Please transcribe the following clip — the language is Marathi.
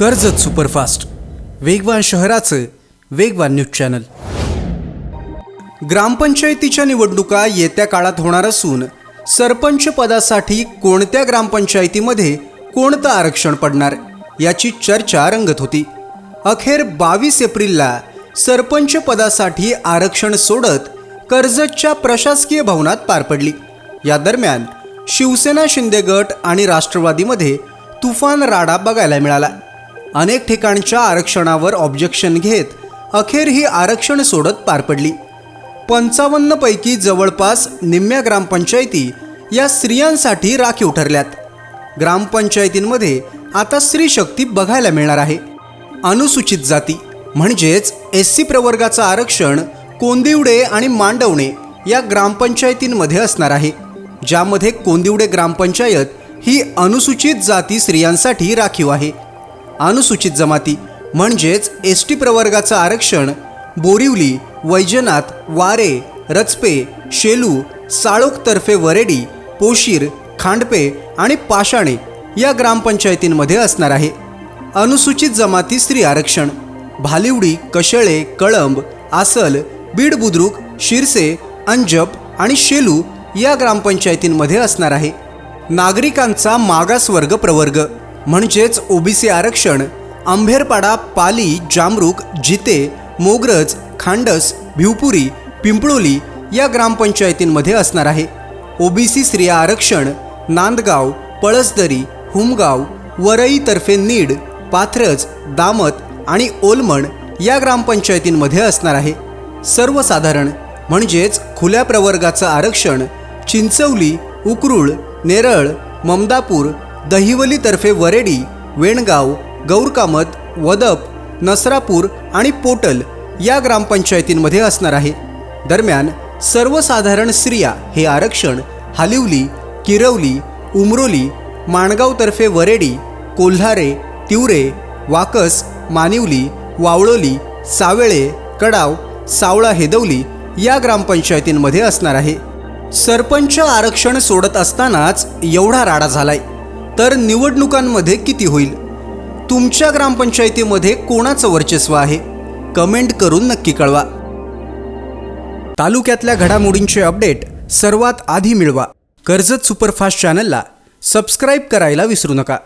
कर्जत सुपरफास्ट. वेगवान शहराचं वेगवान न्यूज चॅनल. ग्रामपंचायतीच्या निवडणुका येत्या काळात होणार असून सरपंच पदासाठी कोणत्या ग्रामपंचायतीमध्ये कोणतं आरक्षण पडणार याची चर्चा रंगत होती. अखेर बावीस एप्रिलला सरपंच पदासाठी आरक्षण सोडत कर्जतच्या प्रशासकीय भवनात पार पडली. या दरम्यान शिवसेना शिंदे गट आणि राष्ट्रवादीमध्ये तुफान राडा बघायला मिळाला. अनेक ठिकाणच्या आरक्षणावर ऑब्जेक्शन घेत अखेर ही आरक्षण सोडत पार पडली. पंचावन्नपैकी जवळपास निम्म्या ग्रामपंचायती या स्त्रियांसाठी राखीव ठरल्यात ग्रामपंचायतींमध्ये आता स्त्री शक्ती बघायला मिळणार आहे. अनुसूचित जाती म्हणजेच एस सी प्रवर्गाचं आरक्षण कोंदिवडे आणि मांडवणे या ग्रामपंचायतींमध्ये असणार आहे. ज्यामध्ये कोंदिवडे ग्रामपंचायत ही अनुसूचित जाती स्त्रियांसाठी राखीव आहे. अनुसूचित जमाती. म्हणजेच एस टी प्रवर्गाचं आरक्षण बोरिवली वैजनाथ वारे रचपे शेलू साळोखतर्फे वरेडी पोशीर खांडपे आणि पाषाणे या ग्रामपंचायतींमध्ये असणार आहे. अनुसूचित जमाती स्त्री आरक्षण. भालिवडी कशळे कळंब आसल बीड बुद्रुक शिरसे अंजप आणि शेलू या ग्रामपंचायतींमध्ये असणार आहे. नागरिकांचा मागासवर्ग प्रवर्ग. म्हणजेच ओबीसी आरक्षण आंभेरपाडा पाली जामरुक जिते मोगरज खांडस भिवपुरी पिंपळोली या ग्रामपंचायतींमध्ये असणार आहे. ओबीसी स्त्रिया आरक्षण नांदगाव पळसदरी हुमगाव वरईतर्फे नीड पाथरज दामत आणि ओलमण या ग्रामपंचायतींमध्ये असणार आहे. सर्वसाधारण म्हणजेच खुल्या प्रवर्गाचं आरक्षण चिंचवली उकरूळ नेरळ ममदापूर दहिवलीतर्फे वरेडी वेणगाव गौरकामत वदप नसरापूर आणि पोटल या ग्रामपंचायतींमध्ये असणार आहे. दरम्यान सर्वसाधारण स्त्रिया हे आरक्षण हालिवली किरवली उमरोली माणगावतर्फे वरेडी कोल्हारे तिवरे वाकस मानिवली वावळोली सावेळे कडाव सावळा हेदवली या ग्रामपंचायतींमध्ये असणार आहे. सरपंच आरक्षण सोडत असतानाच एवढा राडा झालाय. तर निवडणुकांमध्ये किती होईल? तुमच्या ग्रामपंचायतीमध्ये कोणाचं वर्चस्व आहे? कमेंट करून नक्की कळवा. तालुक्यातल्या घडामोडींचे अपडेट सर्वात आधी मिळवा. कर्जत सुपरफास्ट चॅनलला सबस्क्राईब करायला विसरू नका.